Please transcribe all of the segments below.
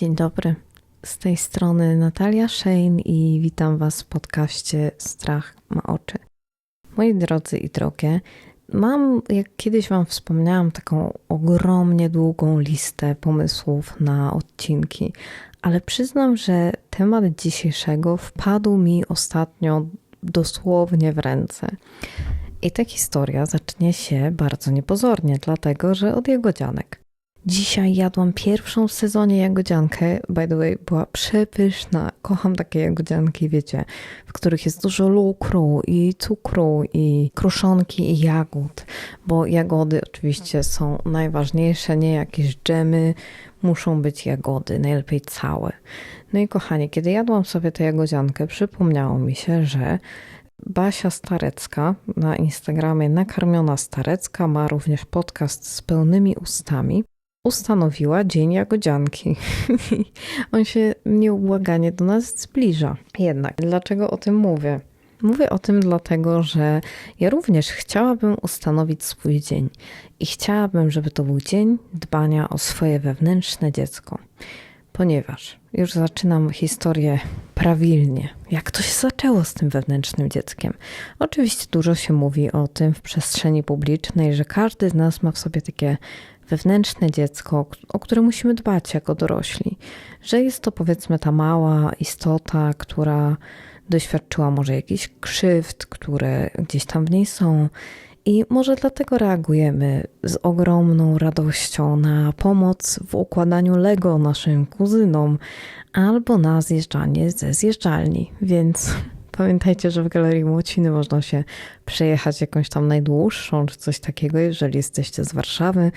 Dzień dobry. Z tej strony Natalia Shane i witam Was w podcaście Strach ma oczy. Moi drodzy i drogie, mam, jak kiedyś Wam wspomniałam, taką ogromnie długą listę pomysłów na odcinki, ale przyznam, że temat dzisiejszego wpadł mi ostatnio dosłownie w ręce. I ta historia zacznie się bardzo niepozornie, dlatego że od jagodzianek. Dzisiaj jadłam pierwszą w sezonie jagodziankę. By the way, była przepyszna. Kocham takie jagodzianki, wiecie, w których jest dużo lukru i cukru i kruszonki i jagód, bo jagody oczywiście są najważniejsze, nie jakieś dżemy, muszą być jagody, najlepiej całe. No i kochani, kiedy jadłam sobie tę jagodziankę, przypomniało mi się, że Basia Starecka na Instagramie Nakarmiona Starecka ma również podcast z pełnymi ustami ustanowiła Dzień Jagodzianki. On się nieubłaganie do nas zbliża. Jednak, dlaczego o tym mówię? Mówię o tym dlatego, że ja również chciałabym ustanowić swój dzień i chciałabym, żeby to był dzień dbania o swoje wewnętrzne dziecko. Ponieważ już zaczynam historię prawilnie, jak to się zaczęło z tym wewnętrznym dzieckiem. Oczywiście dużo się mówi o tym w przestrzeni publicznej, że każdy z nas ma w sobie takie wewnętrzne dziecko, o które musimy dbać jako dorośli, że jest to powiedzmy ta mała istota, która doświadczyła może jakichś krzywd, które gdzieś tam w niej są. I może dlatego reagujemy z ogromną radością na pomoc w układaniu Lego naszym kuzynom albo na zjeżdżanie ze zjeżdżalni. Więc Pamiętajcie, że w Galerii Młociny można się przejechać jakąś tam najdłuższą czy coś takiego, jeżeli jesteście z Warszawy.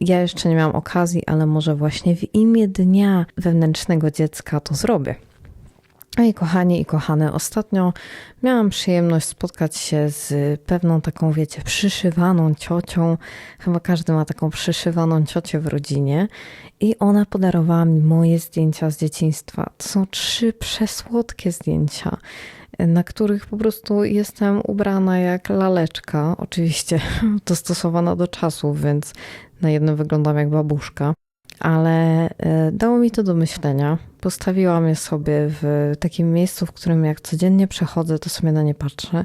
Ja jeszcze nie miałam okazji, ale może właśnie w imię Dnia Wewnętrznego Dziecka to zrobię. No i kochani i kochane, ostatnio miałam przyjemność spotkać się z pewną taką, wiecie, przyszywaną ciocią. Chyba każdy ma taką przyszywaną ciocię w rodzinie. I ona podarowała mi moje zdjęcia z dzieciństwa. To są trzy przesłodkie zdjęcia na których po prostu jestem ubrana jak laleczka, oczywiście dostosowana do czasów, więc na jednym wyglądam jak babuszka, ale e, dało mi to do myślenia. Postawiłam je sobie w takim miejscu, w którym jak codziennie przechodzę, to sobie na nie patrzę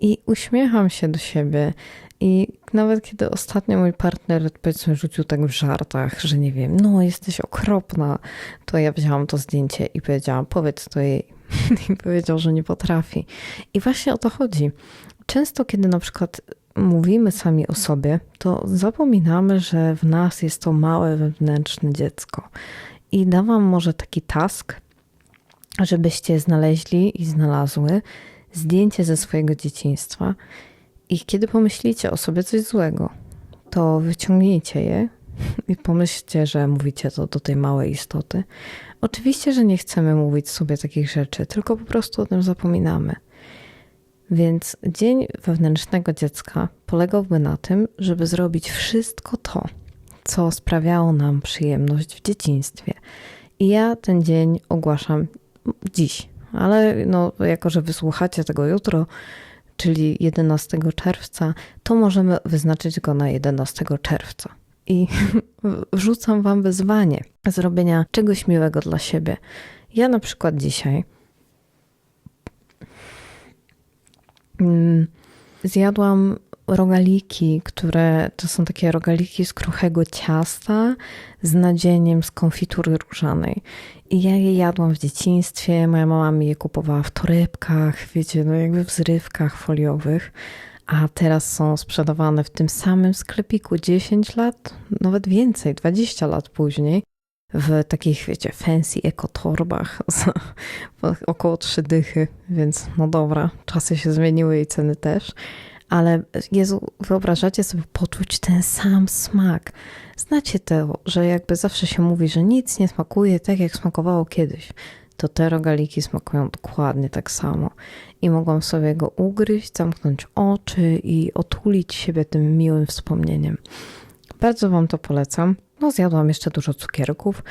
i uśmiecham się do siebie. I nawet kiedy ostatnio mój partner, powiedzmy, rzucił tak w żartach, że nie wiem, no jesteś okropna, to ja wzięłam to zdjęcie i powiedziałam, powiedz to jej, i powiedział, że nie potrafi. I właśnie o to chodzi. Często, kiedy na przykład mówimy sami o sobie, to zapominamy, że w nas jest to małe wewnętrzne dziecko. I dawam może taki task, żebyście znaleźli i znalazły zdjęcie ze swojego dzieciństwa. I kiedy pomyślicie o sobie coś złego, to wyciągnijcie je i pomyślcie, że mówicie to do tej małej istoty. Oczywiście, że nie chcemy mówić sobie takich rzeczy, tylko po prostu o tym zapominamy. Więc dzień wewnętrznego dziecka polegałby na tym, żeby zrobić wszystko to, co sprawiało nam przyjemność w dzieciństwie. I ja ten dzień ogłaszam dziś, ale no, jako że wysłuchacie tego jutro, czyli 11 czerwca, to możemy wyznaczyć go na 11 czerwca i wrzucam Wam wyzwanie zrobienia czegoś miłego dla siebie. Ja na przykład dzisiaj zjadłam rogaliki, które to są takie rogaliki z kruchego ciasta z nadzieniem z konfitury różanej. I ja je jadłam w dzieciństwie, moja mama mi je kupowała w torebkach, wiecie, no jakby w zrywkach foliowych a teraz są sprzedawane w tym samym sklepiku 10 lat, nawet więcej, 20 lat później, w takich, wiecie, fancy ekotorbach za około 3 dychy, więc no dobra, czasy się zmieniły i ceny też. Ale Jezu, wyobrażacie sobie poczuć ten sam smak. Znacie to, że jakby zawsze się mówi, że nic nie smakuje tak, jak smakowało kiedyś to te rogaliki smakują dokładnie tak samo. I mogłam sobie go ugryźć, zamknąć oczy i otulić siebie tym miłym wspomnieniem. Bardzo Wam to polecam. No zjadłam jeszcze dużo cukierków.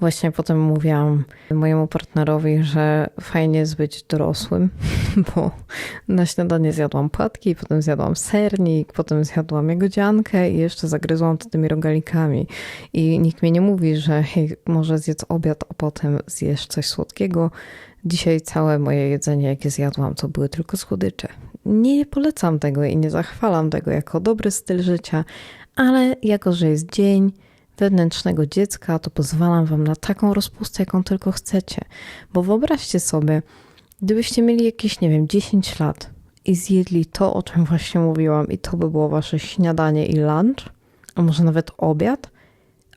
Właśnie potem mówiłam mojemu partnerowi, że fajnie jest być dorosłym, bo na śniadanie zjadłam płatki, potem zjadłam sernik, potem zjadłam jagodziankę i jeszcze zagryzłam tymi rogalikami. I nikt mi nie mówi, że hej, może zjedz obiad, a potem zjesz coś słodkiego. Dzisiaj całe moje jedzenie, jakie zjadłam, to były tylko słodycze. Nie polecam tego i nie zachwalam tego jako dobry styl życia, ale jako, że jest dzień, wewnętrznego dziecka, to pozwalam Wam na taką rozpustę, jaką tylko chcecie. Bo wyobraźcie sobie, gdybyście mieli jakieś, nie wiem, 10 lat i zjedli to, o czym właśnie mówiłam, i to by było Wasze śniadanie i lunch, a może nawet obiad,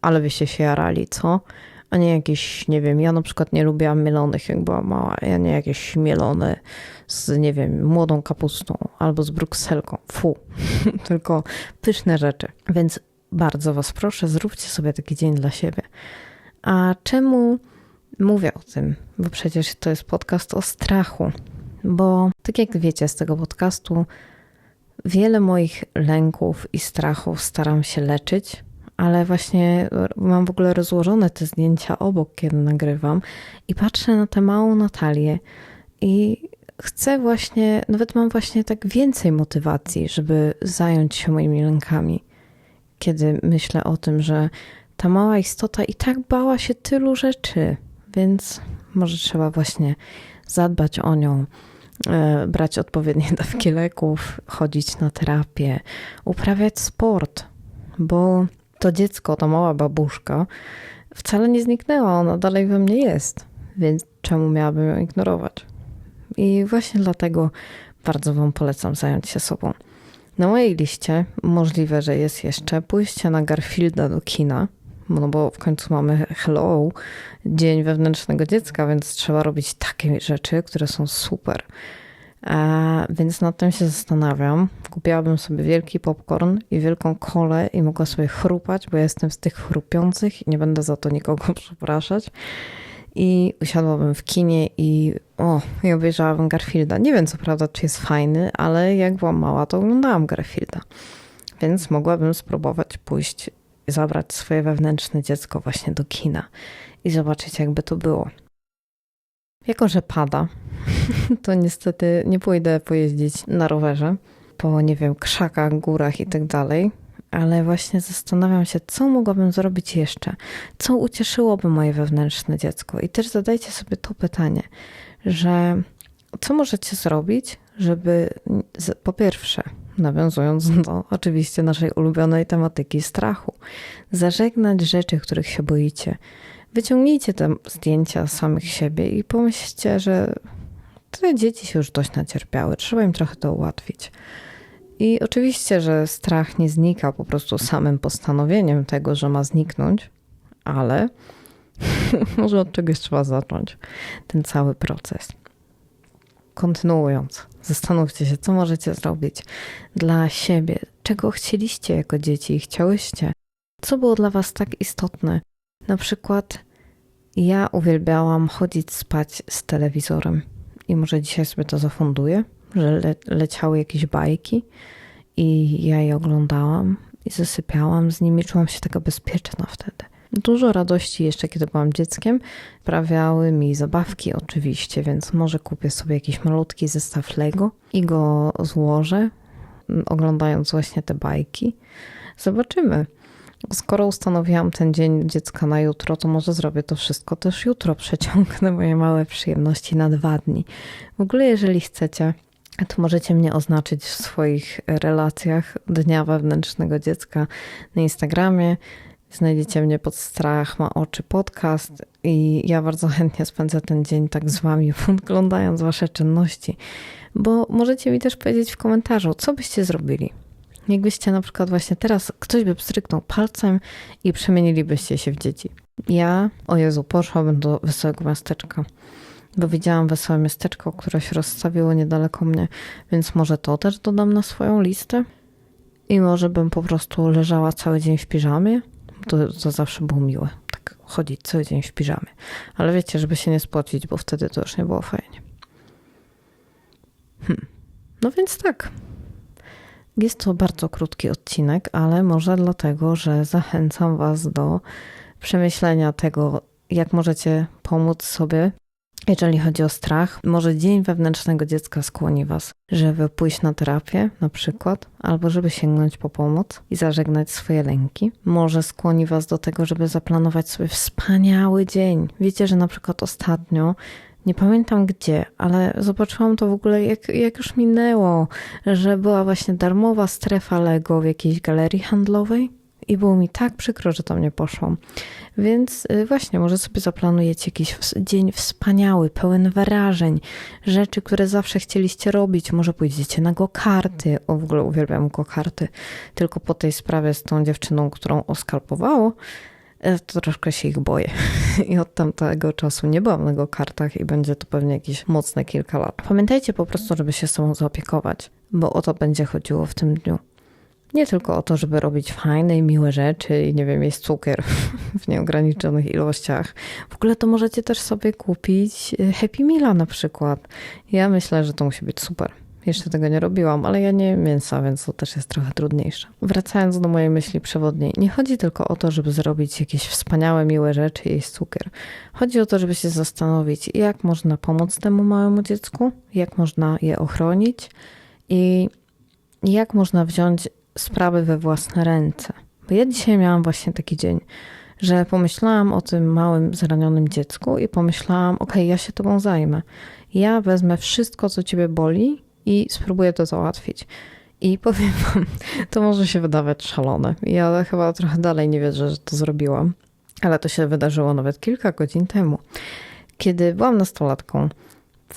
ale byście się jarali, co? A nie jakieś, nie wiem, ja na przykład nie lubiłam mielonych, jak była mała, ja nie jakieś mielone z, nie wiem, młodą kapustą albo z brukselką. Fu, tylko pyszne rzeczy. Więc bardzo Was proszę, zróbcie sobie taki dzień dla siebie. A czemu mówię o tym? Bo przecież to jest podcast o strachu. Bo tak jak wiecie z tego podcastu, wiele moich lęków i strachów staram się leczyć, ale właśnie mam w ogóle rozłożone te zdjęcia obok, kiedy nagrywam i patrzę na tę małą Natalię i chcę właśnie, nawet mam właśnie tak więcej motywacji, żeby zająć się moimi lękami kiedy myślę o tym, że ta mała istota i tak bała się tylu rzeczy, więc może trzeba właśnie zadbać o nią, e, brać odpowiednie dawki leków, chodzić na terapię, uprawiać sport, bo to dziecko, ta mała babuszka wcale nie zniknęła, ona dalej we mnie jest, więc czemu miałabym ją ignorować? I właśnie dlatego bardzo Wam polecam zająć się sobą. Na mojej liście możliwe, że jest jeszcze pójście na Garfielda do kina, no bo w końcu mamy Hello, Dzień Wewnętrznego Dziecka, więc trzeba robić takie rzeczy, które są super. A, więc nad tym się zastanawiam. Kupiłabym sobie wielki popcorn i wielką kolę i mogła sobie chrupać, bo ja jestem z tych chrupiących i nie będę za to nikogo przepraszać i usiadłabym w kinie i o, i obejrzałabym Garfielda. Nie wiem co prawda, czy jest fajny, ale jak byłam mała, to oglądałam Garfielda. Więc mogłabym spróbować pójść zabrać swoje wewnętrzne dziecko właśnie do kina i zobaczyć, jakby to było. Jako, że pada, to niestety nie pójdę pojeździć na rowerze po, nie wiem, krzakach, górach i tak dalej, ale właśnie zastanawiam się, co mogłabym zrobić jeszcze, co ucieszyłoby moje wewnętrzne dziecko. I też zadajcie sobie to pytanie, że co możecie zrobić, żeby po pierwsze, nawiązując do oczywiście naszej ulubionej tematyki strachu, zażegnać rzeczy, których się boicie. Wyciągnijcie te zdjęcia samych siebie i pomyślcie, że te dzieci się już dość nacierpiały, trzeba im trochę to ułatwić. I oczywiście, że strach nie znika po prostu samym postanowieniem tego, że ma zniknąć, ale może od czegoś trzeba zacząć ten cały proces. Kontynuując, zastanówcie się, co możecie zrobić dla siebie, czego chcieliście jako dzieci i chciałyście, co było dla Was tak istotne. Na przykład, ja uwielbiałam chodzić spać z telewizorem i może dzisiaj sobie to zafunduję że le leciały jakieś bajki i ja je oglądałam i zasypiałam z nimi, czułam się taka bezpieczna wtedy. Dużo radości jeszcze, kiedy byłam dzieckiem. Sprawiały mi zabawki oczywiście, więc może kupię sobie jakiś malutki zestaw Lego i go złożę, oglądając właśnie te bajki. Zobaczymy. Skoro ustanowiłam ten dzień dziecka na jutro, to może zrobię to wszystko też jutro. Przeciągnę moje małe przyjemności na dwa dni. W ogóle, jeżeli chcecie to możecie mnie oznaczyć w swoich relacjach Dnia Wewnętrznego Dziecka na Instagramie. Znajdziecie mnie pod Strach ma oczy podcast i ja bardzo chętnie spędzę ten dzień tak z wami, oglądając wasze czynności, bo możecie mi też powiedzieć w komentarzu, co byście zrobili. Jakbyście na przykład właśnie teraz ktoś by pstryknął palcem i przemienilibyście się w dzieci. Ja, o Jezu, poszłabym do wesołego miasteczka bo widziałam wesołe miasteczko, które się rozstawiło niedaleko mnie, więc może to też dodam na swoją listę. I może bym po prostu leżała cały dzień w piżamie. To, to zawsze było miłe, tak chodzić cały dzień w piżamie. Ale wiecie, żeby się nie spocić, bo wtedy to już nie było fajnie. Hmm. No więc tak. Jest to bardzo krótki odcinek, ale może dlatego, że zachęcam Was do przemyślenia tego, jak możecie pomóc sobie jeżeli chodzi o strach, może dzień wewnętrznego dziecka skłoni Was, żeby pójść na terapię na przykład, albo żeby sięgnąć po pomoc i zażegnać swoje lęki. Może skłoni Was do tego, żeby zaplanować sobie wspaniały dzień. Wiecie, że na przykład ostatnio nie pamiętam gdzie, ale zobaczyłam to w ogóle, jak, jak już minęło, że była właśnie darmowa strefa Lego w jakiejś galerii handlowej i było mi tak przykro, że tam nie poszłam. Więc y, właśnie, może sobie zaplanujecie jakiś dzień wspaniały, pełen wrażeń, rzeczy, które zawsze chcieliście robić. Może pójdziecie na go-karty. O, w ogóle uwielbiam go-karty. Tylko po tej sprawie z tą dziewczyną, którą oskalpowało, e, to troszkę się ich boję. I od tamtego czasu nie byłam na go-kartach i będzie to pewnie jakieś mocne kilka lat. Pamiętajcie po prostu, żeby się sobą zaopiekować, bo o to będzie chodziło w tym dniu. Nie tylko o to, żeby robić fajne i miłe rzeczy i nie wiem, jeść cukier w nieograniczonych ilościach. W ogóle to możecie też sobie kupić y, Happy Meala na przykład. Ja myślę, że to musi być super. Jeszcze tego nie robiłam, ale ja nie mięsa, więc to też jest trochę trudniejsze. Wracając do mojej myśli przewodniej, nie chodzi tylko o to, żeby zrobić jakieś wspaniałe, miłe rzeczy i jeść cukier. Chodzi o to, żeby się zastanowić, jak można pomóc temu małemu dziecku, jak można je ochronić i jak można wziąć sprawy we własne ręce. Bo ja dzisiaj miałam właśnie taki dzień, że pomyślałam o tym małym, zranionym dziecku i pomyślałam, ok, ja się tobą zajmę. Ja wezmę wszystko, co ciebie boli i spróbuję to załatwić. I powiem wam, to może się wydawać szalone. Ja chyba trochę dalej nie wierzę, że to zrobiłam. Ale to się wydarzyło nawet kilka godzin temu. Kiedy byłam nastolatką,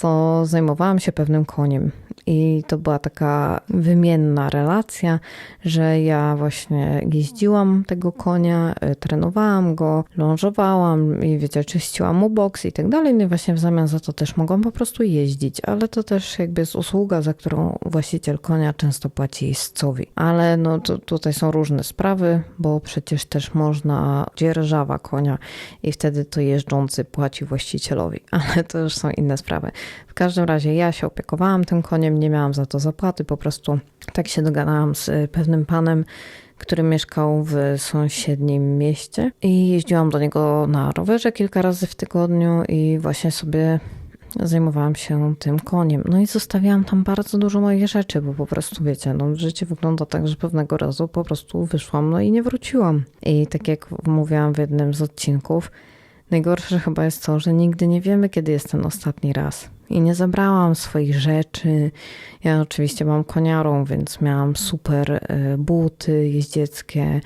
to zajmowałam się pewnym koniem. I to była taka wymienna relacja, że ja właśnie jeździłam tego konia, y, trenowałam go, lążowałam i wiecie, czyściłam mu boks i tak dalej. No i właśnie w zamian za to też mogłam po prostu jeździć, ale to też jakby jest usługa, za którą właściciel konia często płaci jeźdźcowi. Ale no to, tutaj są różne sprawy, bo przecież też można dzierżawa konia i wtedy to jeżdżący płaci właścicielowi, ale to już są inne sprawy. W każdym razie ja się opiekowałam tym koniem, nie miałam za to zapłaty, po prostu tak się dogadałam z pewnym panem, który mieszkał w sąsiednim mieście i jeździłam do niego na rowerze kilka razy w tygodniu i właśnie sobie zajmowałam się tym koniem. No i zostawiałam tam bardzo dużo moich rzeczy, bo po prostu wiecie, no życie wygląda tak, że pewnego razu po prostu wyszłam, no i nie wróciłam. I tak jak mówiłam w jednym z odcinków, najgorsze chyba jest to, że nigdy nie wiemy, kiedy jest ten ostatni raz i nie zabrałam swoich rzeczy. Ja oczywiście mam koniarą, więc miałam super e, buty jeździeckie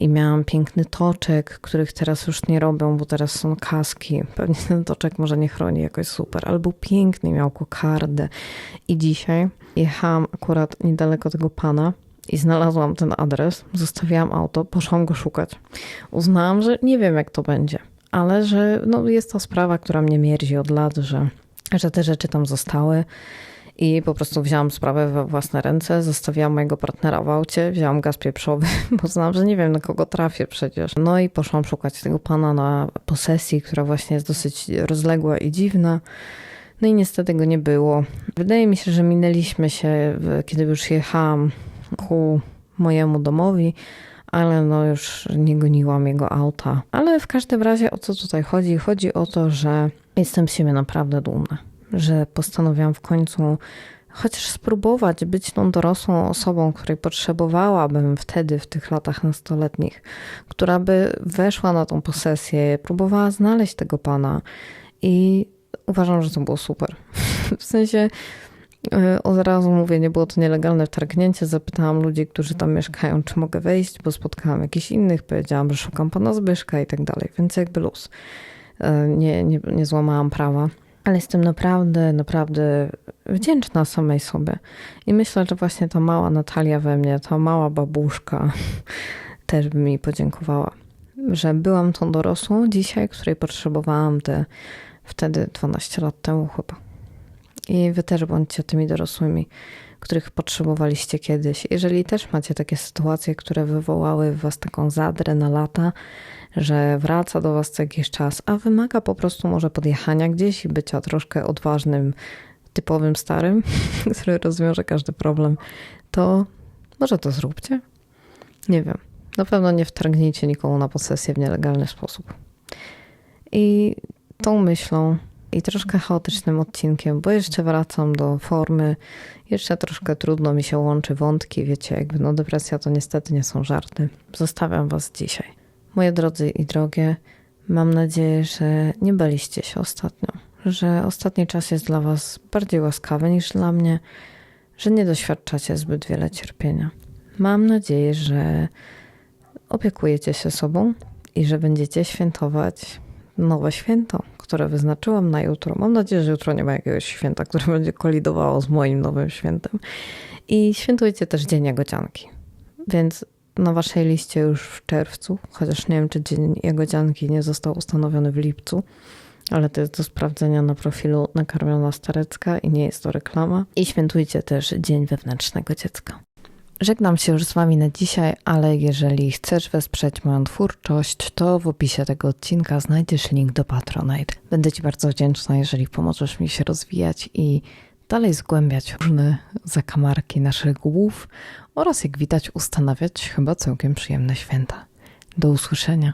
i miałam piękny toczek, których teraz już nie robią, bo teraz są kaski. Pewnie ten toczek może nie chroni jakoś super, ale był piękny, miał kokardę. I dzisiaj jechałam akurat niedaleko tego pana i znalazłam ten adres, zostawiłam auto, poszłam go szukać. Uznałam, że nie wiem jak to będzie, ale że no, jest to sprawa, która mnie mierzi od lat, że że te rzeczy tam zostały. I po prostu wzięłam sprawę we własne ręce, zostawiłam mojego partnera w aucie, wzięłam gaz pieprzowy, bo znałam, że nie wiem na kogo trafię przecież. No i poszłam szukać tego pana na posesji, która właśnie jest dosyć rozległa i dziwna. No i niestety go nie było. Wydaje mi się, że minęliśmy się, kiedy już jechałam ku mojemu domowi, ale no już nie goniłam jego auta. Ale w każdym razie o co tutaj chodzi? Chodzi o to, że jestem z siebie naprawdę dumna, że postanowiłam w końcu chociaż spróbować być tą dorosłą osobą, której potrzebowałabym wtedy, w tych latach nastoletnich, która by weszła na tą posesję, próbowała znaleźć tego pana i uważam, że to było super. W sensie E, od razu mówię, nie było to nielegalne wtargnięcie. Zapytałam ludzi, którzy tam mieszkają, czy mogę wejść, bo spotkałam jakichś innych. Powiedziałam, że szukam pana Zbyszka i tak dalej, więc jakby luz. Nie, nie, nie złamałam prawa. Ale jestem naprawdę, naprawdę wdzięczna samej sobie. I myślę, że właśnie ta mała Natalia we mnie, ta mała babuszka też by mi podziękowała, że byłam tą dorosłą dzisiaj, której potrzebowałam te wtedy 12 lat temu chyba. I wy też bądźcie tymi dorosłymi, których potrzebowaliście kiedyś. Jeżeli też macie takie sytuacje, które wywołały w was taką zadrę na lata, że wraca do was co jakiś czas, a wymaga po prostu może podjechania gdzieś i bycia troszkę odważnym, typowym starym, który rozwiąże każdy problem, to Może to zróbcie? Nie wiem. Na pewno nie wtargnijcie nikomu na posesję w nielegalny sposób. I tą myślą i troszkę chaotycznym odcinkiem, bo jeszcze wracam do formy, jeszcze troszkę trudno mi się łączy wątki, wiecie, jakby no depresja to niestety nie są żarty. Zostawiam was dzisiaj. Moje drodzy i drogie, mam nadzieję, że nie baliście się ostatnio, że ostatni czas jest dla was bardziej łaskawy niż dla mnie, że nie doświadczacie zbyt wiele cierpienia. Mam nadzieję, że opiekujecie się sobą i że będziecie świętować nowe święto, które wyznaczyłam na jutro. Mam nadzieję, że jutro nie ma jakiegoś święta, które będzie kolidowało z moim nowym świętem. I świętujecie też Dzień Jagodzianki. Więc na waszej liście już w czerwcu, chociaż nie wiem, czy Dzień Jagodzianki nie został ustanowiony w lipcu, ale to jest do sprawdzenia na profilu Nakarmiona Starecka i nie jest to reklama. I świętujcie też Dzień Wewnętrznego Dziecka. Żegnam się już z Wami na dzisiaj, ale jeżeli chcesz wesprzeć moją twórczość, to w opisie tego odcinka znajdziesz link do Patronite. Będę Ci bardzo wdzięczna, jeżeli pomożesz mi się rozwijać i dalej zgłębiać różne zakamarki naszych głów oraz, jak widać, ustanawiać chyba całkiem przyjemne święta. Do usłyszenia.